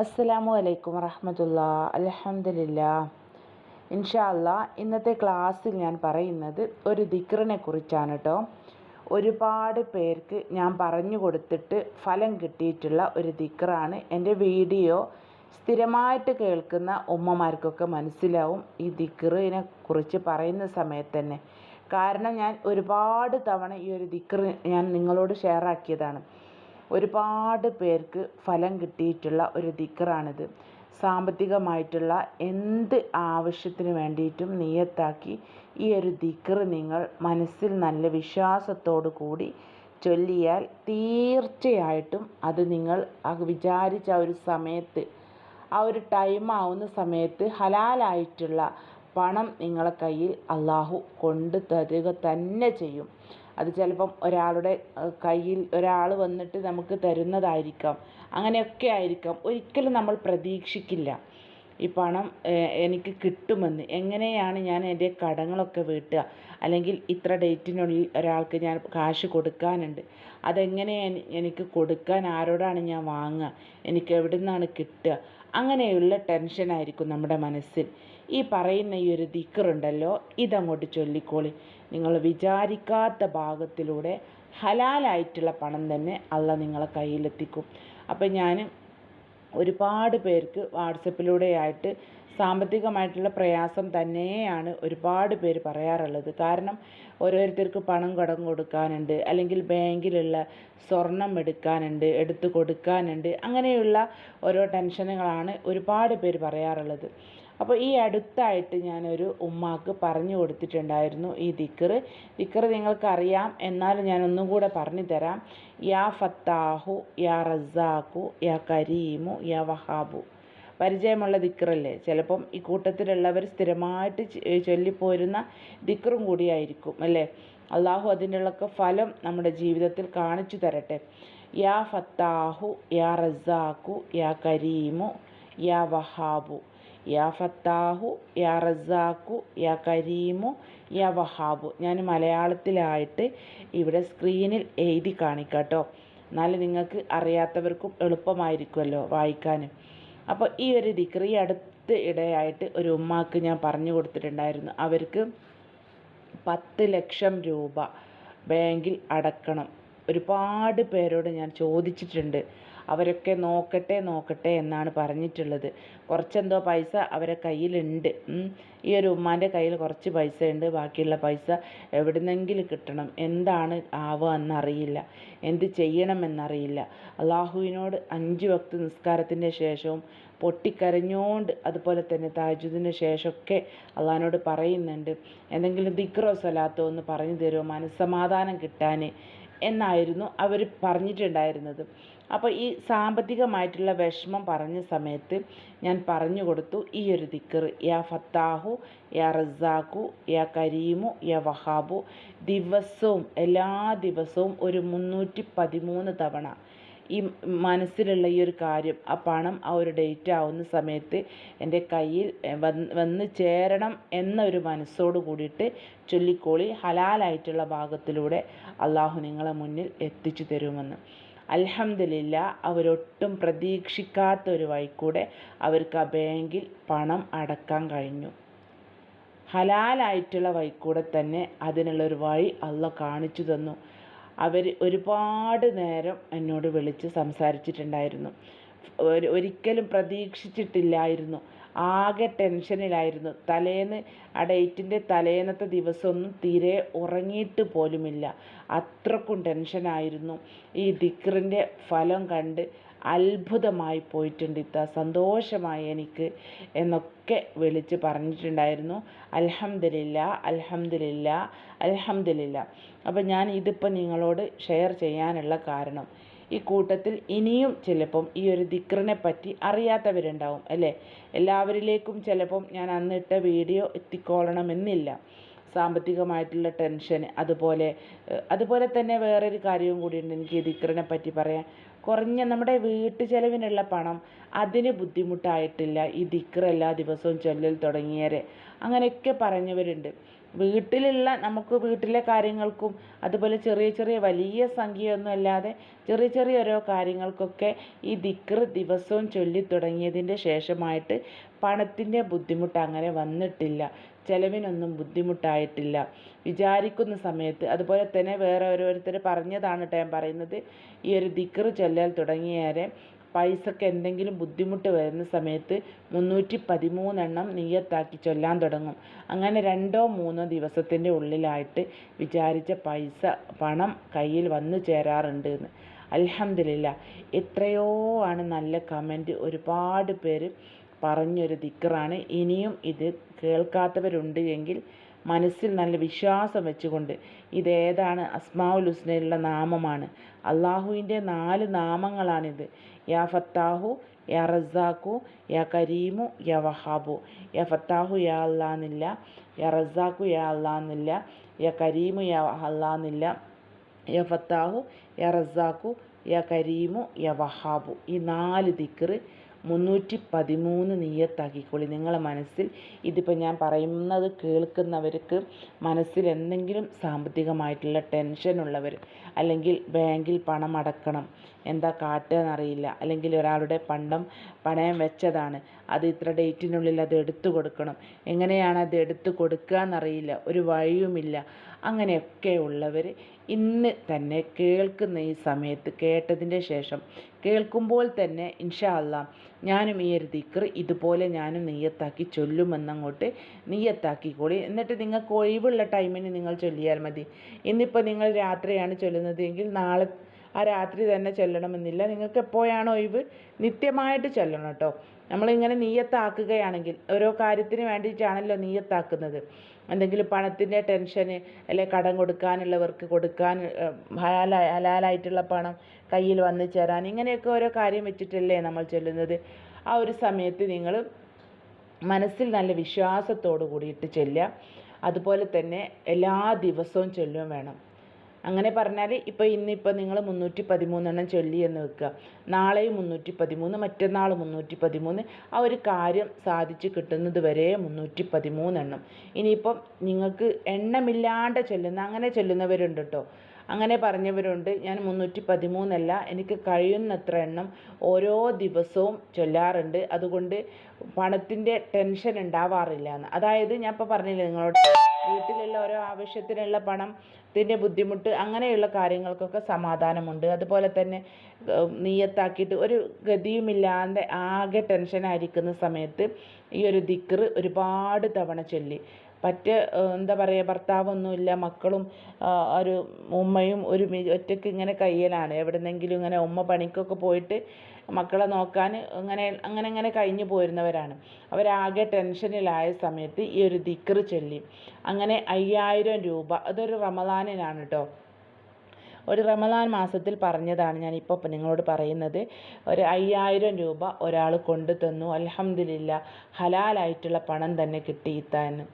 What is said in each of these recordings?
അസ്സലാമു അലൈക്കും വറഹമത്തുള്ള. അലഹമില്ല ഇൻഷാ അല്ലാ ഇന്നത്തെ ക്ലാസ്സിൽ ഞാൻ പറയുന്നത് ഒരു ദിക്റിനെ കുറിച്ചാണ് കേട്ടോ ഒരുപാട് പേർക്ക് ഞാൻ പറഞ്ഞു കൊടുത്തിട്ട് ഫലം കിട്ടിയിട്ടുള്ള ഒരു ദിക്റാണ്. എന്റെ വീഡിയോ സ്ഥിരമായിട്ട് കേൾക്കുന്ന ഉമ്മമാർക്കൊക്കെ മനസ്സിലാവും ഈ ദിക്റിനെ കുറിച്ച് പറയുന്ന സമയത്ത് തന്നെ. കാരണം ഞാൻ ഒരുപാട് തവണ ഈ ഒരു ദിക്ർ ഞാൻ നിങ്ങളോട് ഷെയർ ആക്കിയതാണ്. ഒരുപാട് പേർക്ക് ഫലം കിട്ടിയിട്ടുള്ള ഒരു ദിക്കറാണിത്. സാമ്പത്തികമായിട്ടുള്ള എന്ത് ആവശ്യത്തിന് വേണ്ടിയിട്ടും നിയത്താക്കി ഈ ഒരു ദിക്ർ നിങ്ങൾ മനസ്സിൽ നല്ല വിശ്വാസത്തോടു കൂടി ചൊല്ലിയാൽ തീർച്ചയായിട്ടും അത് നിങ്ങൾ വിചാരിച്ച ആ ഒരു സമയത്ത് ആ ഒരു ടൈം ആവുന്ന സമയത്ത് ഹലാലായിട്ടുള്ള പണം നിങ്ങളെ കയ്യിൽ അള്ളാഹു കൊണ്ടു തരിക തന്നെ ചെയ്യും. അത് ചിലപ്പം ഒരാളുടെ കയ്യിൽ ഒരാൾ വന്നിട്ട് നമുക്ക് തരുന്നതായിരിക്കാം. അങ്ങനെയൊക്കെ ആയിരിക്കാം. ഒരിക്കലും നമ്മൾ പ്രതീക്ഷിക്കില്ല. ഈ പണം എനിക്ക് കിട്ടുമെന്ന്. എങ്ങനെയാണ് ഞാൻ എന്റെ കടങ്ങളൊക്കെ വീട്ടുക? അല്ലെങ്കിൽ ഇത്ര ഡേറ്റിനുള്ളിൽ ഒരാൾക്ക് ഞാൻ കാശ് കൊടുക്കാനുണ്ട്. അതെങ്ങനെ എനിക്ക് കൊടുക്കാൻ? ആരോടാണ് ഞാൻ വാങ്ങുക? എനിക്ക് എവിടെ നിന്നാണ് കിട്ടുക? അങ്ങനെയുള്ള ടെൻഷനായിരിക്കും നമ്മുടെ മനസ്സിൽ. ഈ പറയുന്ന ഈ ഒരു ദിക്കറുണ്ടല്ലോ ഇതങ്ങോട്ട് ചൊല്ലിക്കോളി. നിങ്ങൾ വിചാരിക്കാത്ത ഭാഗത്തിലൂടെ ഹലാലായിട്ടുള്ള പണം തന്നെ അള്ള നിങ്ങളെ കയ്യിലെത്തിക്കും. അപ്പം ഞാൻ ഒരുപാട് പേർക്ക് വാട്സപ്പിലൂടെയായിട്ട് സാമ്പത്തികമായിട്ടുള്ള പ്രയാസം തന്നെയാണ് ഒരുപാട് പേര് പറയാറുള്ളത്. കാരണം ഓരോരുത്തർക്ക് പണം കടം കൊടുക്കാനുണ്ട് അല്ലെങ്കിൽ ബാങ്കിലുള്ള സ്വർണം എടുക്കാനുണ്ട് എടുത്തു കൊടുക്കാനുണ്ട് അങ്ങനെയുള്ള ഓരോ ടെൻഷനുകളാണ് ഒരുപാട് പേര് പറയാറുള്ളത്. അപ്പോൾ ഈ അടുത്തായിട്ട് ഞാനൊരു ഉമ്മാക്ക് പറഞ്ഞു കൊടുത്തിട്ടുണ്ടായിരുന്നു ഈ ദിക്കറ് ദിക്കറ് നിങ്ങൾക്കറിയാം. എന്നാലും ഞാൻ ഒന്നും കൂടെ പറഞ്ഞു തരാം. യാ ഫത്താഹു യാ റസാഖു യാ കരീമു യാ വഹാബു. പരിചയമുള്ള ദിക്കറല്ലേ ചിലപ്പം ഈ കൂട്ടത്തിലുള്ളവർ സ്ഥിരമായിട്ട് ചൊല്ലിപ്പോരുന്ന ദിക്കറും കൂടിയായിരിക്കും അല്ലേ? അള്ളാഹു അതിന്റെയൊക്കെ ഫലം നമ്മുടെ ജീവിതത്തിൽ കാണിച്ചു തരട്ടെ. യാ ഫത്താഹു യാ റസാഖു യാ കരീമു യാ വഹാബു. യാ ഫത്താഹു യാ റസാഖു യാ കരീമു യാ വഹാബു. ഞാൻ മലയാളത്തിലായിട്ട് ഇവിടെ സ്ക്രീനിൽ എഴുതി കാണിക്കാട്ടോ. എന്നാൽ നിങ്ങൾക്ക് അറിയാത്തവർക്കും എളുപ്പമായിരിക്കുമല്ലോ വായിക്കാൻ അപ്പോൾ ഈ ഒരു ദിക്രി അടുത്ത് ഇടയായിട്ട് ഒരു ഉമ്മാക്ക് ഞാൻ പറഞ്ഞു കൊടുത്തിട്ടുണ്ടായിരുന്നു. അവർക്ക് പത്ത് ലക്ഷം രൂപ ബാങ്കിൽ അടക്കണം. ഒരുപാട് പേരോട് ഞാൻ ചോദിച്ചിട്ടുണ്ട്. അവരൊക്കെ നോക്കട്ടെ നോക്കട്ടെ എന്നാണ് പറഞ്ഞിട്ടുള്ളത്. കുറച്ചെന്തോ പൈസ അവരെ കയ്യിലുണ്ട്. ഈ ഒരു ഉമ്മാന്റെ കയ്യിൽ കുറച്ച് പൈസ ഉണ്ട് ബാക്കിയുള്ള പൈസ എവിടുന്നെങ്കിലും കിട്ടണം. എന്താണ് ആവുക എന്നറിയില്ല. എന്ത് ചെയ്യണമെന്നറിയില്ല അള്ളാഹുവിനോട് അഞ്ച് വക്ത് നിസ്കാരത്തിന്റെ ശേഷവും പൊട്ടിക്കരഞ്ഞോണ്ട് അതുപോലെ തന്നെ താജുദിന് ശേഷമൊക്കെ അള്ളഹാനോട് പറയുന്നുണ്ട്. എന്തെങ്കിലും ദിക്റോ സ്വലാത്തോ ഒന്ന് പറഞ്ഞു തരുമോ? മനസ്സമാധാനം കിട്ടാൻ എന്നായിരുന്നു അവർ പറഞ്ഞിട്ടുണ്ടായിരുന്നത്. അപ്പോൾ ഈ സാമ്പത്തികമായിട്ടുള്ള വിഷമം പറഞ്ഞ സമയത്ത് ഞാൻ പറഞ്ഞു കൊടുത്തു ഈ ഒരു ദിക്കർ യാ ഫത്താഹു യാ റസാഖു യാ കരീമു യാ വഹാബു ദിവസവും എല്ലാ ദിവസവും ഒരു മുന്നൂറ്റി പതിമൂന്ന് തവണ ഈ മനസ്സിലുള്ള ഈ ഒരു കാര്യം ആ പണം ആ ഒരു ഡേറ്റ് ആവുന്ന സമയത്ത് എന്റെ കയ്യിൽ വന്ന് ചേരണം എന്ന ഒരു മനസ്സോട് കൂടിയിട്ട് ചൊല്ലിക്കോളി ഹലാലായിട്ടുള്ള ഭാഗത്തിലൂടെ അള്ളാഹു നിങ്ങളെ മുന്നിൽ എത്തിച്ചു തരുമെന്ന്. അലഹമില്ല അവരൊട്ടും പ്രതീക്ഷിക്കാത്ത ഒരു വഴിക്കൂടെ അവർക്ക് ആ ബാങ്കിൽ പണം അടക്കാൻ കഴിഞ്ഞു. ഹലാലായിട്ടുള്ള വഴിക്കൂടെ തന്നെ അതിനുള്ളൊരു വഴി അള്ള കാണിച്ചു തന്നു. അവർ ഒരുപാട് നേരം എന്നോട് വിളിച്ച് സംസാരിച്ചിട്ടുണ്ടായിരുന്നു. ഒരിക്കലും പ്രതീക്ഷിച്ചിട്ടില്ലായിരുന്നു. ആകെ ടെൻഷനിലായിരുന്നു. തലേന്ന് ആ ഡേറ്റിന്റെ തലേന്നത്തെ ദിവസമൊന്നും തീരെ ഉറങ്ങിയിട്ട് പോലുമില്ല. അത്രക്കും ടെൻഷനായിരുന്നു. ഈ ദിക്റിന്റെ ഫലം കണ്ട് അത്ഭുതമായി പോയിട്ടുണ്ട് ഇത്ത സന്തോഷമായി എനിക്ക് എന്നൊക്കെ വിളിച്ച് പറഞ്ഞിട്ടുണ്ടായിരുന്നു. അൽഹംദുലില്ല അൽഹംദുലില്ല അൽഹംദുലില്ല. അപ്പോൾ ഞാൻ ഇതിപ്പോൾ നിങ്ങളോട് ഷെയർ ചെയ്യാനുള്ള കാരണം ഈ കൂട്ടത്തിൽ ഇനിയും ചിലപ്പം ഈ ഒരു ദിക്റിനെ പറ്റി അറിയാത്തവരുണ്ടാവും അല്ലേ? എല്ലാവരിലേക്കും ചിലപ്പം ഞാൻ അന്നിട്ട വീഡിയോ എത്തിക്കോളണമെന്നില്ല സാമ്പത്തികമായിട്ടുള്ള ടെൻഷൻ അതുപോലെ അതുപോലെ തന്നെ വേറൊരു കാര്യവും കൂടിയുണ്ട് എനിക്ക് ദിക്റിനെ പറ്റി പറയാൻ. കുറഞ്ഞ നമ്മുടെ വീട്ടു ചെലവിനുള്ള പണം അതിന് ബുദ്ധിമുട്ടായിട്ടില്ല. ഈ ദിക്ർ എല്ലാ ദിവസവും ചൊല്ലൽ തുടങ്ങിയവരെ. അങ്ങനെയൊക്കെ പറഞ്ഞവരുണ്ട്. വീട്ടിലുള്ള നമുക്ക് വീട്ടിലെ കാര്യങ്ങൾക്കും അതുപോലെ ചെറിയ ചെറിയ വലിയ സംഖ്യയൊന്നും അല്ലാതെ ചെറിയ ചെറിയ ഓരോ കാര്യങ്ങൾക്കൊക്കെ ഈ ദിക്ർ ദിവസവും ചൊല്ലി തുടങ്ങിയതിന്റെ ശേഷമായിട്ട് പണത്തിന്റെ ബുദ്ധിമുട്ട് അങ്ങനെ വന്നിട്ടില്ല. ചിലവിനൊന്നും ബുദ്ധിമുട്ടായിട്ടില്ല. വിചാരിക്കുന്ന സമയത്ത്. അതുപോലെ തന്നെ വേറെ ഓരോരുത്തർ പറഞ്ഞതാണ് കേട്ടോ ഞാൻ പറയുന്നത്. ഈ ഒരു ദിക്ർ ചൊല്ലാൻ തുടങ്ങിയാരെ പൈസക്ക് എന്തെങ്കിലും ബുദ്ധിമുട്ട് വരുന്ന സമയത്ത് മുന്നൂറ്റി പതിമൂന്നെണ്ണം നീയത്താക്കി ചൊല്ലാൻ തുടങ്ങും. അങ്ങനെ രണ്ടോ മൂന്നോ ദിവസത്തിന്റെ ഉള്ളിലായിട്ട് വിചാരിച്ച പൈസ പണം കയ്യിൽ വന്നു ചേരാറുണ്ട് എന്ന് അലഹമില്ല എത്രയോ ആണ് നല്ല കമന്റ് ഒരുപാട് പേര് പറഞ്ഞൊരു ദിക്കറാണ് ഇനിയും ഇത് കേൾക്കാത്തവരുണ്ട് എങ്കിൽ മനസ്സിൽ നല്ല വിശ്വാസം വെച്ചുകൊണ്ട് ഇതേതാണ് അസ്മാഉൽ ഹുസ്നയിലുള്ള നാമമാണ്. അള്ളാഹുവിന്റെ നാല് നാമങ്ങളാണിത്. യാ ഫത്താഹു യാ റസാഖു യാ കരീമു യാ വഹാബു. യാ ഫത്താഹു യാ അല്ലാന്നില്ല. യാ റസാഖു യാ അല്ലാന്നില്ല. യാ കരീമു യാ അല്ലാന്നില്ല. യാ ഫത്താഹു യാ റസാഖു യാ കരീമു യാ വഹാബു. ഈ നാല് ദിക്റ് മുന്നൂറ്റി പതിമൂന്ന് നീയത്താക്കിക്കോളി നിങ്ങളെ മനസ്സിൽ ഇതിപ്പോൾ ഞാൻ പറയുന്നത് കേൾക്കുന്നവർക്ക് മനസ്സിൽ എന്തെങ്കിലും സാമ്പത്തികമായിട്ടുള്ള ടെൻഷൻ ഉള്ളവർ അല്ലെങ്കിൽ ബാങ്കിൽ പണം അടക്കണം എന്താ കാട്ടുക എന്നറിയില്ല അല്ലെങ്കിൽ ഒരാളുടെ പണ്ടം പണയം വെച്ചതാണ് അത് ഇത്ര ഡേറ്റിനുള്ളിൽ അത് എടുത്തു കൊടുക്കണം എങ്ങനെയാണ് അത് എടുത്തു കൊടുക്കുക എന്നറിയില്ല ഒരു വഴിയുമില്ല. അങ്ങനെയൊക്കെ ഉള്ളവർ ഇന്ന് തന്നെ കേൾക്കുന്ന ഈ സമയത്ത് കേട്ടതിന്റെ ശേഷം കേൾക്കുമ്പോൾ തന്നെ ഇൻഷാ അല്ലാ ഞാനും ഈ ഒരു ദിക്ർ ഇതുപോലെ ഞാനും നെയ്യത്താക്കി ചൊല്ലുമെന്നങ്ങോട്ട് നെയ്യത്താക്കിക്കോളി എന്നിട്ട് നിങ്ങൾക്ക് ഒഴിവുള്ള ടൈമിന് നിങ്ങൾ ചൊല്ലിയാൽ മതി. ഇന്നിപ്പോൾ നിങ്ങൾ രാത്രിയാണ് ചൊല്ലുന്നത് എങ്കിൽ നാളെ ആ രാത്രി തന്നെ ചൊല്ലണമെന്നില്ല. നിങ്ങൾക്ക് എപ്പോഴാണ് ഒഴിവ്? നിത്യമായിട്ട് ചൊല്ലണം കേട്ടോ. നമ്മളിങ്ങനെ നീയത്താക്കുകയാണെങ്കിൽ ഓരോ കാര്യത്തിന് വേണ്ടിയിട്ടാണല്ലോ നീയത്താക്കുന്നത്. എന്തെങ്കിലും പണത്തിന്റെ ടെൻഷൻ അല്ലെ കടം കൊടുക്കാനുള്ളവർക്ക് കൊടുക്കാൻ ഹലാല ഹലാലായിട്ടുള്ള പണം കയ്യിൽ വന്നു ചേരാൻ ഇങ്ങനെയൊക്കെ ഓരോ കാര്യം വെച്ചിട്ടല്ലേ നമ്മൾ ചൊല്ലുന്നത്. ആ ഒരു സമയത്ത് നിങ്ങൾ മനസ്സിൽ നല്ല വിശ്വാസത്തോടു കൂടിയിട്ട് ചെല്ലുക. അതുപോലെ തന്നെ എല്ലാ ദിവസവും ചൊല്ലുകയും വേണം. അങ്ങനെ പറഞ്ഞാൽ ഇപ്പോൾ ഇന്നിപ്പോൾ നിങ്ങൾ മുന്നൂറ്റി പതിമൂന്നെണ്ണം ചൊല്ലി എന്ന് വെക്കുക. നാളെയും മുന്നൂറ്റി പതിമൂന്ന് മറ്റന്നാൾ മുന്നൂറ്റി പതിമൂന്ന് ആ ഒരു കാര്യം സാധിച്ച് കിട്ടുന്നത് വരെ മുന്നൂറ്റി പതിമൂന്നെണ്ണം ഇനിയിപ്പം നിങ്ങൾക്ക് എണ്ണമില്ലാണ്ട് ചൊല്ലുന്ന അങ്ങനെ ചൊല്ലുന്നവരുണ്ട് കേട്ടോ അങ്ങനെ പറഞ്ഞവരുണ്ട്. ഞാൻ മുന്നൂറ്റി പതിമൂന്നല്ല എനിക്ക് കഴിയുന്നത്ര എണ്ണം ഓരോ ദിവസവും ചൊല്ലാറുണ്ട്. അതുകൊണ്ട് പണത്തിന്റെ ടെൻഷൻ ഉണ്ടാവാറില്ല എന്ന് അതായത് ഞാൻ ഇപ്പോൾ പറഞ്ഞില്ലേ നിങ്ങളോട് വീട്ടിലുള്ള ഓരോ ആവശ്യത്തിനുള്ള പണത്തിന്റെ ബുദ്ധിമുട്ട് അങ്ങനെയുള്ള കാര്യങ്ങൾക്കൊക്കെ സമാധാനമുണ്ട്. അതുപോലെ തന്നെ നീയത്താക്കിയിട്ട് ഒരു ഗതിയുമില്ലാതെ ആകെ ടെൻഷനായിരിക്കുന്ന സമയത്ത് ഈ ഒരു ദിക്ർ ഒരുപാട് തവണ ചൊല്ലി. മറ്റ് എന്താ പറയുക ഭർത്താവൊന്നുമില്ല മക്കളും ഒരു ഉമ്മയും ഒരു ഒറ്റയ്ക്ക് ഇങ്ങനെ കഴിയലാണ് എവിടുന്നെങ്കിലും ഇങ്ങനെ ഉമ്മ പണിക്കൊക്കെ പോയിട്ട് മക്കളെ നോക്കാൻ അങ്ങനെ അങ്ങനെ അങ്ങനെ കഴിഞ്ഞു പോരുന്നവരാണ്. അവരാകെ ടെൻഷനിലായ സമയത്ത് ഈ ഒരു ദിക്ർ ചൊല്ലി. അങ്ങനെ അയ്യായിരം രൂപ അതൊരു റമദാനിനാണ് കേട്ടോ ഒരു റമദാൻ മാസത്തിൽ പറഞ്ഞതാണ് ഞാൻ ഇപ്പോൾ നിങ്ങളോട് പറയുന്നത്. ഒരു അയ്യായിരം രൂപ ഒരാൾ കൊണ്ടു തന്നു അലഹമില്ല ഹലാലായിട്ടുള്ള പണം തന്നെ കിട്ടി ഇത്താന്ന്.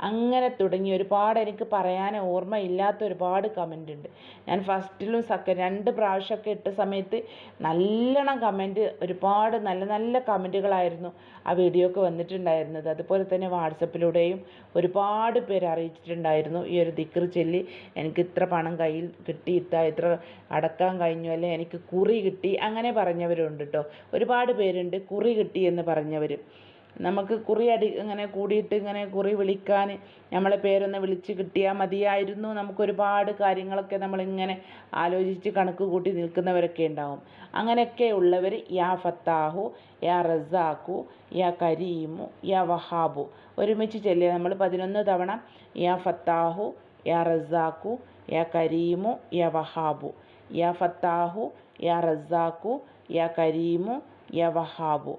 അങ്ങനെ തുടങ്ങി. ഒരുപാട് എനിക്ക് പറയാൻ ഓർമ്മയില്ലാത്ത ഒരുപാട് കമന്റ് ഉണ്ട്. ഞാൻ ഫസ്റ്റിലും സക്ക രണ്ട് പ്രാവശ്യമൊക്കെ ഇട്ട സമയത്ത് നല്ലോണം കമന്റ് ഒരുപാട് നല്ല നല്ല കമന്റുകളായിരുന്നു ആ വീഡിയോക്ക് വന്നിട്ടുണ്ടായിരുന്നത്. അതുപോലെ തന്നെ വാട്സപ്പിലൂടെയും ഒരുപാട് പേര് അറിയിച്ചിട്ടുണ്ടായിരുന്നു. ഈ ഒരു ദിക്ർ ചൊല്ലി എനിക്ക് ഇത്ര പണം കയ്യിൽ കിട്ടി ഇത്ര ഇത്ര അടക്കാൻ കഴിഞ്ഞു അല്ലെ എനിക്ക് കുറി കിട്ടി അങ്ങനെ പറഞ്ഞവരുണ്ട് കേട്ടോ ഒരുപാട് പേരുണ്ട് കുറി കിട്ടി എന്ന് പറഞ്ഞവർ നമുക്ക് കുറി അടി ഇങ്ങനെ കൂടിയിട്ട് ഇങ്ങനെ കുറി വിളിക്കാൻ നമ്മളെ പേരൊന്ന് വിളിച്ച് കിട്ടിയാൽ മതിയായിരുന്നു. നമുക്കൊരുപാട് കാര്യങ്ങളൊക്കെ നമ്മളിങ്ങനെ ആലോചിച്ച് കണക്ക് കൂട്ടി നിൽക്കുന്നവരൊക്കെ ഉണ്ടാവും. അങ്ങനെയൊക്കെ ഉള്ളവർ യാ ഫത്താഹു യാ റസാഖു യാ കരീമു യാ വഹാബു. ഒരുമിച്ച് ചെല്ലുക നമ്മൾ പതിനൊന്ന് തവണ യാ ഫത്താഹു യാ റസാഖു യാ കരീമു യാ വഹാബു. യാ ഫത്താഹു യാ റസാഖു യാ കരീമു യാ വഹാബു.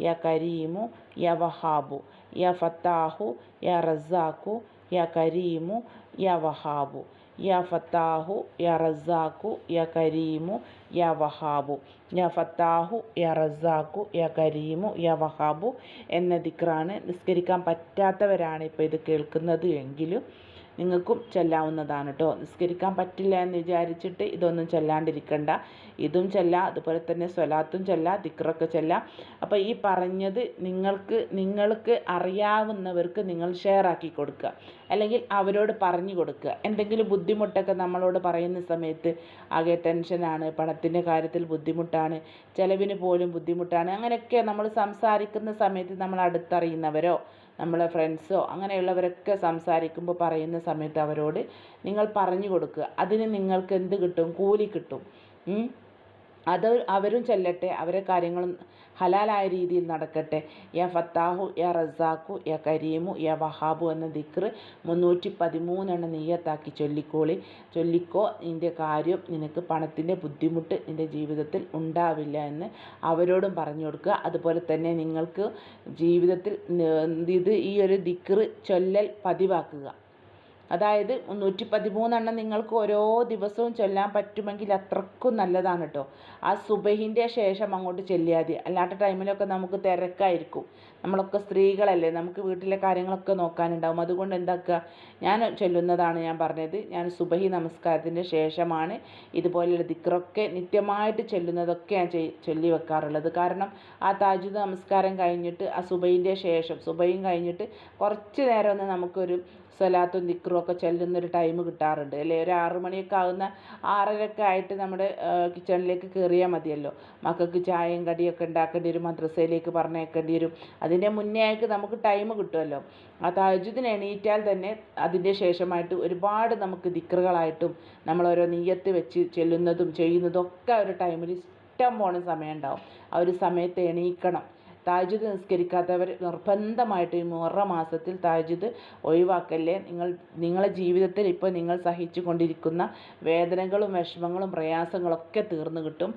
യാ കരീമു യാ വഹാബു യാ ഫത്താഹു യാ റസാഖു യാ കരീമു യാ വഹാബു യാ ഫത്താഹു യാ റസാഖു യാ കരീമു യാ വഹാബു യാ ഫത്താഹു യാ റസാഖു യാ കരീമു യാ വഹാബു എന്ന ദിക്റാണ് നിസ്കരിക്കാൻ പറ്റാത്തവരാണ് ഇപ്പോൾ ഇത് കേൾക്കുന്നത് എങ്കിലും നിങ്ങൾക്കും ചെല്ലാവുന്നതാണ് കേട്ടോ നിസ്കരിക്കാൻ പറ്റില്ല എന്ന് വിചാരിച്ചിട്ട് ഇതൊന്നും ചെല്ലാണ്ടിരിക്കണ്ട. ഇതും ചെല്ലാം അതുപോലെ തന്നെ സ്വലാത്തും ചെല്ലാം ദിക്റൊക്കെ ചെല്ലാം. അപ്പോൾ ഈ പറഞ്ഞത് നിങ്ങൾക്ക് നിങ്ങൾക്ക് അറിയാവുന്നവർക്ക് നിങ്ങൾ ഷെയർ ആക്കി കൊടുക്കുക. അല്ലെങ്കിൽ അവരോട് പറഞ്ഞു കൊടുക്കുക. എന്തെങ്കിലും ബുദ്ധിമുട്ടൊക്കെ നമ്മളോട് പറയുന്ന സമയത്ത് ആകെ ടെൻഷനാണ് പണത്തിന്റെ കാര്യത്തിൽ ബുദ്ധിമുട്ടാണ് ചിലവിന് പോലും ബുദ്ധിമുട്ടാണ്. അങ്ങനെയൊക്കെ നമ്മൾ സംസാരിക്കുന്ന സമയത്ത് നമ്മൾ അടുത്തറിയുന്നവരോ? നമ്മളെ ഫ്രണ്ട്സോ അങ്ങനെയുള്ളവരൊക്കെ സംസാരിക്കുമ്പോൾ പറയുന്ന സമയത്ത് അവരോട് നിങ്ങൾ പറഞ്ഞു കൊടുക്കുക. അതിന് നിങ്ങൾക്ക് എന്ത് കിട്ടും? കൂലി കിട്ടും. അത് അവരും ചെല്ലട്ടെ അവരെ കാര്യങ്ങളും ഹലാലായ രീതിയിൽ നടക്കട്ടെ. യാ ഫത്താഹു യാ റസാഖു യാ കരീമു യാ വഹാബു എന്ന ദിക്ർ മുന്നൂറ്റി പതിമൂന്നെണ്ണം നെയ്യത്താക്കി ചൊല്ലിക്കോളി. ചൊല്ലിക്കോ നിന്റെ കാര്യം നിനക്ക് പണത്തിന്റെ ബുദ്ധിമുട്ട് നിന്റെ ജീവിതത്തിൽ ഉണ്ടാവില്ല എന്ന് അവരോടും പറഞ്ഞു കൊടുക്കുക. അതുപോലെ തന്നെ നിങ്ങൾക്ക് ജീവിതത്തിൽ ഇത് ഈ ഒരു ദിക്ർ ചൊല്ലൽ പതിവാക്കുക. അതായത് നൂറ്റി പതിമൂന്നെണ്ണം നിങ്ങൾക്ക് ഓരോ ദിവസവും ചൊല്ലാൻ പറ്റുമെങ്കിൽ അത്രക്കും നല്ലതാണ് കേട്ടോ ആ സുബഹിന്റെ ശേഷം അങ്ങോട്ട് ചെല്ലിയാൽ മതി. അല്ലാത്ത ടൈമിലൊക്കെ നമുക്ക് തിരക്കായിരിക്കും. നമ്മളൊക്കെ സ്ത്രീകളല്ലേ നമുക്ക് വീട്ടിലെ കാര്യങ്ങളൊക്കെ നോക്കാനുണ്ടാവും. അതുകൊണ്ട് എന്താക്കുക? ഞാൻ ചൊല്ലുന്നതാണ് ഞാൻ പറഞ്ഞത്. ഞാൻ സുബഹി നമസ്കാരത്തിന്റെ ശേഷമാണ് ഇതുപോലെയുള്ള ദിക്റൊക്കെ നിത്യമായിട്ട് ചൊല്ലുന്നതൊക്കെ ഞാൻ ചൊല്ലി വെക്കാറുള്ളത്. കാരണം ആ താജുദ് നമസ്കാരം കഴിഞ്ഞിട്ട് ആ സുബഹിന്റെ ശേഷം സുബഹിയും കഴിഞ്ഞിട്ട് കുറച്ച് നേരം ഒന്ന് നമുക്കൊരു സ്വലാത്തും ദിക്റും ഒക്കെ ചെല്ലുന്നൊരു ടൈം കിട്ടാറുണ്ട്. അല്ലേ? ഒരു ആറ് മണിയൊക്കെ ആകുന്ന ആറരയൊക്കെ ആയിട്ട് നമ്മുടെ കിച്ചണിലേക്ക് കയറിയാൽ മതിയല്ലോ. മക്കൾക്ക് ചായയും കടിയൊക്കെ ഉണ്ടാക്കേണ്ടി വരും മദ്രസയിലേക്ക് പറഞ്ഞേക്കേണ്ടി വരും. അതിന്റെ മുന്നേ ആയിട്ട് നമുക്ക് ടൈം കിട്ടുമല്ലോ. ആ തഹജുദിന് എണീറ്റാൽ തന്നെ അതിന്റെ ശേഷമായിട്ട് ഒരുപാട് നമുക്ക് ദിക്റുകളായിട്ടും നമ്മൾ ഓരോ നീയത്ത് വെച്ച് ചെല്ലുന്നതും ചെയ്യുന്നതും ഒക്കെ ഒരു ടൈമിൽ ഇഷ്ടം പോണ സമയം ഉണ്ടാവും. ആ ഒരു സമയത്ത് എണീക്കണം. താജ്ജുദ് നിസ്കരിക്കാത്തവർ നിർബന്ധമായിട്ട് ഈ മുഹറം മാസത്തിൽ താജ്ജുദ് ഒഴിവാക്കല്ലേ? നിങ്ങൾ നിങ്ങളെ ജീവിതത്തിൽ ഇപ്പോൾ നിങ്ങൾ സഹിച്ചു കൊണ്ടിരിക്കുന്ന വേദനകളും വിഷമങ്ങളും പ്രയാസങ്ങളൊക്കെ തീർന്നു കിട്ടും.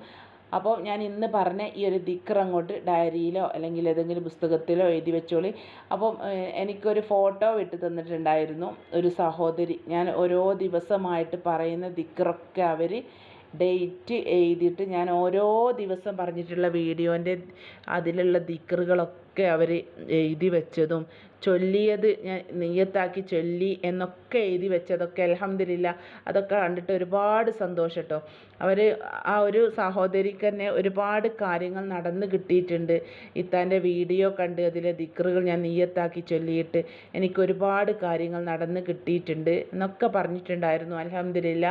അപ്പോൾ ഞാൻ ഇന്ന് പറഞ്ഞ ഈ ഒരു ദിക്കർ അങ്ങോട്ട് ഡയറിയിലോ അല്ലെങ്കിൽ ഏതെങ്കിലും പുസ്തകത്തിലോ എഴുതി വെച്ചോളി. അപ്പം എനിക്കൊരു ഫോട്ടോ വിട്ട് തന്നിട്ടുണ്ടായിരുന്നു. ഒരു സഹോദരി. ഞാൻ ഓരോ ദിവസമായിട്ട് പറയുന്ന ദിക്കറൊക്കെ അവർ ഡേറ്റ് എഴുതിയിട്ട് ഞാൻ ഓരോ ദിവസം പറഞ്ഞിട്ടുള്ള വീഡിയോന്റെ അതിലുള്ള ദിക്റുകളൊക്കെ അവർ എഴുതി വെച്ചതും ചൊല്ലിയത് ഞാൻ നെയ്യത്താക്കി ചൊല്ലി എന്നൊക്കെ എഴുതി വെച്ചതൊക്കെ അലഹമില്ല അതൊക്കെ കണ്ടിട്ട് ഒരുപാട് സന്തോഷം കേട്ടോ അവർ ആ ഒരു സഹോദരിക്ക് തന്നെ ഒരുപാട് കാര്യങ്ങൾ നടന്ന് കിട്ടിയിട്ടുണ്ട്. ഇത്താന്റെ വീഡിയോ കണ്ട് അതിലെ ദിക്റുകൾ ഞാൻ നീയത്താക്കി ചൊല്ലിയിട്ട് എനിക്ക് ഒരുപാട് കാര്യങ്ങൾ നടന്ന് കിട്ടിയിട്ടുണ്ട് എന്നൊക്കെ പറഞ്ഞിട്ടുണ്ടായിരുന്നു. അലഹമില്ല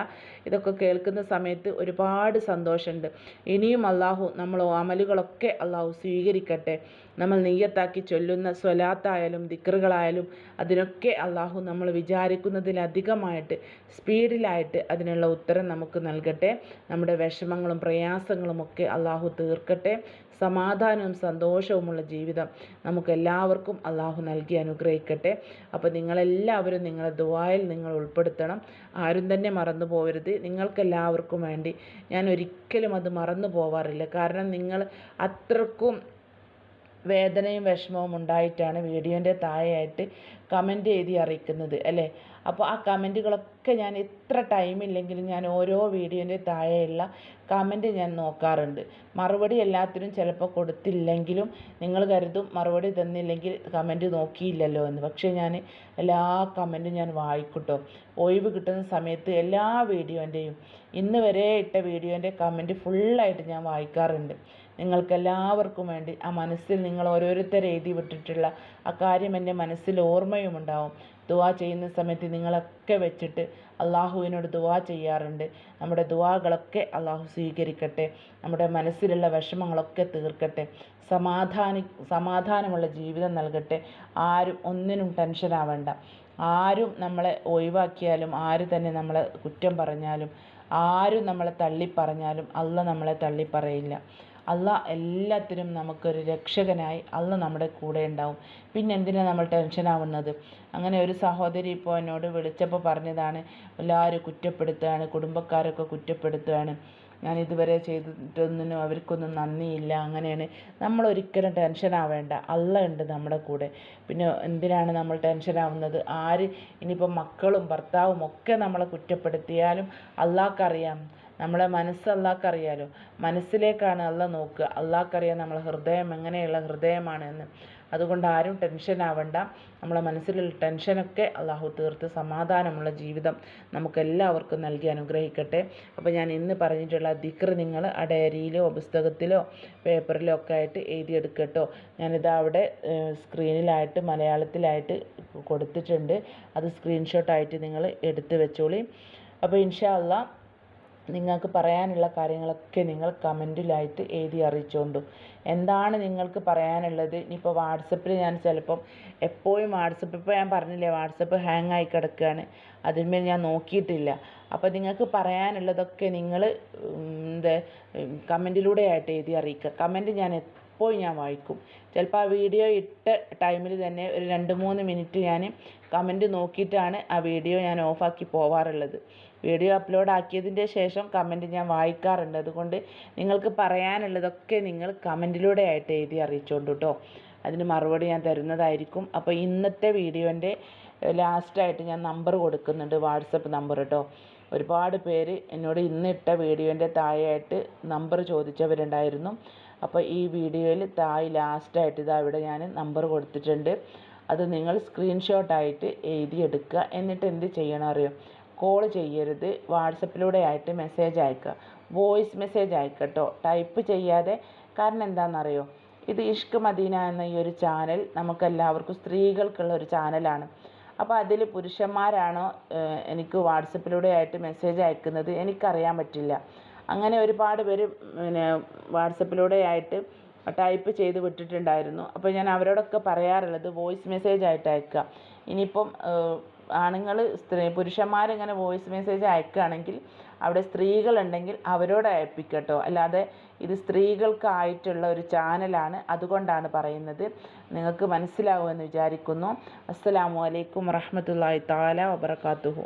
ഇതൊക്കെ കേൾക്കുന്ന സമയത്ത് ഒരുപാട് സന്തോഷമുണ്ട്. ഇനിയും അള്ളാഹു നമ്മൾ അമലുകളൊക്കെ അള്ളാഹു സ്വീകരിക്കട്ടെ. നമ്മൾ നെയ്യത്താക്കി ചൊല്ലുന്ന സ്വലാത്തായാലും ദിക്റുകളായാലും അതിനൊക്കെ അള്ളാഹു നമ്മൾ വിചാരിക്കുന്നതിലധികമായിട്ട് സ്പീഡിലായിട്ട് അതിനുള്ള ഉത്തരം നമുക്ക് നൽകട്ടെ. നമ്മുടെ വിഷമങ്ങളും പ്രയാസങ്ങളും ഒക്കെ അള്ളാഹു തീർക്കട്ടെ. സമാധാനവും സന്തോഷവുമുള്ള ജീവിതം നമുക്കെല്ലാവർക്കും അള്ളാഹു നൽകി അനുഗ്രഹിക്കട്ടെ. അപ്പോൾ നിങ്ങളെല്ലാവരും നിങ്ങളെ ദുവായിൽ നിങ്ങൾ ഉൾപ്പെടുത്തണം. ആരും തന്നെ മറന്നു പോകരുത് നിങ്ങൾക്കെല്ലാവർക്കും വേണ്ടി. ഞാൻ ഒരിക്കലും അത് മറന്നു പോവാറില്ല. കാരണം നിങ്ങൾ അത്രക്കും വേദനയും വിഷമവും ഉണ്ടായിട്ടാണ് വീഡിയോന്റെ താഴെയായിട്ട് കമന്റ് എഴുതി അറിയിക്കുന്നത് അല്ലേ? അപ്പോൾ ആ കമന്റുകളൊക്കെ ഞാൻ എത്ര ടൈമില്ലെങ്കിലും ഞാൻ ഓരോ വീഡിയോന്റെ താഴെയുള്ള കമന്റ് ഞാൻ നോക്കാറുണ്ട്. മറുപടി എല്ലാത്തിനും ചിലപ്പോൾ കൊടുത്തില്ലെങ്കിലും നിങ്ങൾ കരുതും മറുപടി തന്നില്ലെങ്കിൽ കമന്റ് നോക്കിയില്ലല്ലോ എന്ന്. പക്ഷേ ഞാൻ എല്ലാ കമന്റും ഞാൻ വായിക്കൂട്ടോ. ഒഴിവ് കിട്ടുന്ന സമയത്ത് എല്ലാ വീഡിയോന്റെയും ഇന്ന് വരെ ഇട്ട വീഡിയോന്റെ കമന്റ് ഫുള്ളായിട്ട് ഞാൻ വായിക്കാറുണ്ട്. നിങ്ങൾക്കെല്ലാവർക്കും വേണ്ടി ആ മനസ്സിൽ നിങ്ങൾ ഓരോരുത്തർ എഴുതി വിട്ടിട്ടുള്ള ആ കാര്യം എന്റെ മനസ്സിൽ ഓർമ്മയുമുണ്ടാവും. ദുവാ ചെയ്യുന്ന സമയത്ത് നിങ്ങളൊക്കെ വെച്ചിട്ട് അള്ളാഹുവിനോട് ദുവാ ചെയ്യാറുണ്ട്. നമ്മുടെ ദുവാകളൊക്കെ അള്ളാഹു സ്വീകരിക്കട്ടെ. നമ്മുടെ മനസ്സിലുള്ള വിഷമങ്ങളൊക്കെ തീർക്കട്ടെ. സമാധാനി സമാധാനമുള്ള ജീവിതം നൽകട്ടെ. ആരും ഒന്നിനും ടെൻഷൻ ആവേണ്ട. ആരും നമ്മളെ ഒഴിവാക്കിയാലും ആര് തന്നെ നമ്മളെ കുറ്റം പറഞ്ഞാലും ആരും നമ്മളെ തള്ളി പറഞ്ഞാലും അല്ല നമ്മളെ തള്ളിപ്പറയില്ല. അല്ല എല്ലാത്തിനും നമുക്കൊരു രക്ഷകനായി അള്ള നമ്മുടെ കൂടെ ഉണ്ടാവും. പിന്നെ എന്തിനാണ് നമ്മൾ ടെൻഷനാവുന്നത് അങ്ങനെ ഒരു സഹോദരി ഇപ്പോൾ എന്നോട് വിളിച്ചപ്പോൾ പറഞ്ഞതാണ് എല്ലാവരും കുറ്റപ്പെടുത്തുകയാണ് കുടുംബക്കാരൊക്കെ കുറ്റപ്പെടുത്തുകയാണ്. ഞാൻ ഇതുവരെ ചെയ്തിട്ടൊന്നിനും അവർക്കൊന്നും നന്ദിയില്ല അങ്ങനെയാണ്. നമ്മൾ ഒരിക്കലും ടെൻഷൻ ആവേണ്ട. അല്ല ഉണ്ട് നമ്മുടെ കൂടെ. പിന്നെ എന്തിനാണ് നമ്മൾ ടെൻഷൻ ആവുന്നത്? ആര് ഇനിയിപ്പോൾ മക്കളും ഭർത്താവും ഒക്കെ നമ്മളെ കുറ്റപ്പെടുത്തിയാലും അള്ളാഹ്ക്കറിയാം നമ്മളെ മനസ്സ് അള്ളാഹ്ക്കറിയാലോ മനസ്സിലേക്കാണ് അള്ള നോക്കുക. അള്ളാഹ്ക്കറിയാം നമ്മളെ ഹൃദയം എങ്ങനെയുള്ള ഹൃദയമാണ് എന്ന്. അതുകൊണ്ട് ആരും ടെൻഷൻ ആവണ്ട. നമ്മളെ മനസ്സിലുള്ള ടെൻഷനൊക്കെ അള്ളാഹു തീർത്ത് സമാധാനമുള്ള ജീവിതം നമുക്കെല്ലാവർക്കും നൽകി അനുഗ്രഹിക്കട്ടെ. അപ്പോൾ ഞാൻ ഇന്ന് പറഞ്ഞിട്ടുള്ള ദിക്ർ നിങ്ങൾ ആ ഡയറിയിലോ പുസ്തകത്തിലോ പേപ്പറിലോ ഒക്കെ ആയിട്ട് എഴുതിയെടുക്കട്ടോ. ഞാനിത് അവിടെ സ്ക്രീനിലായിട്ട് മലയാളത്തിലായിട്ട് കൊടുത്തിട്ടുണ്ട്. അത് സ്ക്രീൻഷോട്ടായിട്ട് നിങ്ങൾ എടുത്ത് വെച്ചോളി. അപ്പോൾ ഇൻഷാ അള്ളാഹ് നിങ്ങൾക്ക് പറയാനുള്ള കാര്യങ്ങളൊക്കെ നിങ്ങൾ കമന്റിലായിട്ട് എഴുതി അറിയിച്ചോണ്ടു. എന്താണ് നിങ്ങൾക്ക് പറയാനുള്ളത്? ഇനിയിപ്പോൾ വാട്സപ്പിൽ ഞാൻ ചിലപ്പം എപ്പോഴും വാട്സപ്പ് ഇപ്പോൾ ഞാൻ പറഞ്ഞില്ലേ വാട്സപ്പ് ഹാങ് ആയി കിടക്കുകയാണ്. അതിന്മേൽ ഞാൻ നോക്കിയിട്ടില്ല. അപ്പോൾ നിങ്ങൾക്ക് പറയാനുള്ളതൊക്കെ നിങ്ങൾ എന്താ കമന്റിലൂടെ ആയിട്ട് എഴുതി അറിയിക്കുക. കമന്റ് ഞാൻ എപ്പോഴും ഞാൻ വായിക്കും. ചിലപ്പോൾ ആ വീഡിയോ ഇട്ട ടൈമിൽ തന്നെ ഒരു രണ്ട് മൂന്ന് മിനിറ്റ് ഞാൻ കമന്റ് നോക്കിയിട്ടാണ് ആ വീഡിയോ ഞാൻ ഓഫാക്കി പോവാറുള്ളത്. വീഡിയോ അപ്ലോഡ് ആക്കിയതിന്റെ ശേഷം കമന്റ് ഞാൻ വായിക്കാറുണ്ട്. അതുകൊണ്ട് നിങ്ങൾക്ക് പറയാനുള്ളതൊക്കെ നിങ്ങൾ കമന്റിലൂടെ ആയിട്ട് എഴുതി അറിയിച്ചോണ്ട് കേട്ടോ അതിന് മറുപടി ഞാൻ തരുന്നതായിരിക്കും. അപ്പോൾ ഇന്നത്തെ വീഡിയോന്റെ ലാസ്റ്റായിട്ട് ഞാൻ നമ്പർ കൊടുക്കുന്നുണ്ട് വാട്സപ്പ് നമ്പർ കേട്ടോ ഒരുപാട് പേര് എന്നോട് ഇന്ന് ഇട്ട വീഡിയോന്റെ താഴെയായിട്ട് നമ്പർ ചോദിച്ചവരുണ്ടായിരുന്നു. അപ്പോൾ ഈ വീഡിയോയിൽ താഴെ ലാസ്റ്റായിട്ട് ഇതാ ഇവിടെ ഞാൻ നമ്പർ കൊടുത്തിട്ടുണ്ട്. അത് നിങ്ങൾ സ്ക്രീൻഷോട്ടായിട്ട് എഴുതിയെടുക്കുക. എന്നിട്ട് എന്ത് ചെയ്യണം അറിയോ? കോൾ ചെയ്യരുത്. വാട്സപ്പിലൂടെ ആയിട്ട് മെസ്സേജ് അയക്കുക. വോയിസ് മെസ്സേജ് അയക്കട്ടോ ടൈപ്പ് ചെയ്യാതെ കാരണം എന്താണെന്നറിയോ ഇത് ഇഷ്ക് മദീന എന്ന ഈ ഒരു ചാനൽ നമുക്കെല്ലാവർക്കും സ്ത്രീകൾക്കുള്ള ഒരു ചാനലാണ് അപ്പോൾ അതിൽ പുരുഷന്മാരാണോ എനിക്ക് വാട്സപ്പിലൂടെ ആയിട്ട് മെസ്സേജ് അയക്കുന്നത് എനിക്കറിയാൻ പറ്റില്ല. അങ്ങനെ ഒരുപാട് പേര് പിന്നെ വാട്സപ്പിലൂടെ ആയിട്ട് ടൈപ്പ് ചെയ്ത് വിട്ടിട്ടുണ്ടായിരുന്നു. അപ്പോൾ ഞാൻ അവരോടൊക്കെ പറയാറുള്ളത് വോയിസ് മെസ്സേജ് ആയിട്ട് അയക്കുക. ഇനിയിപ്പം ആണുങ്ങൾ സ്ത്രീ പുരുഷന്മാരിങ്ങനെ വോയിസ് മെസ്സേജ് അയക്കുകയാണെങ്കിൽ അവിടെ സ്ത്രീകളുണ്ടെങ്കിൽ അവരോട് അയപ്പിക്കട്ടോ. അല്ലാതെ ഇത് സ്ത്രീകൾക്കായിട്ടുള്ള ഒരു ചാനലാണ് അതുകൊണ്ടാണ് പറയുന്നത്. നിങ്ങൾക്ക് മനസ്സിലാവുമെന്ന് വിചാരിക്കുന്നു. അസ്സലാമു അലൈക്കും വറഹ്മത്തുള്ളാഹി താല വബറകാതുഹു.